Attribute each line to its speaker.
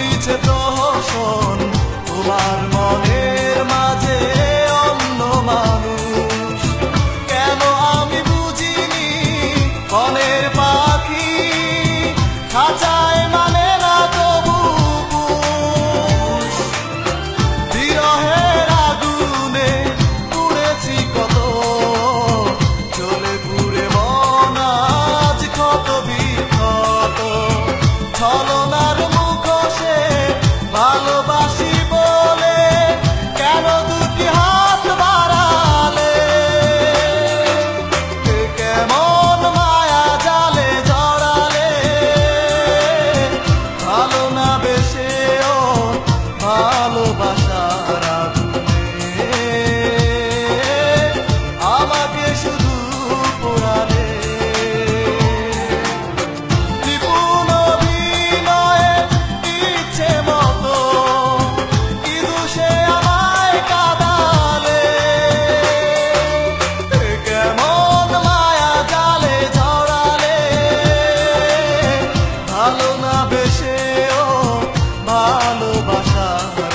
Speaker 1: মিছে প্রহসন তোমার মনের মাঝে অন্য মানুষ। কেন আমি বুঝিনি কনের পাখি খাঁচা başa.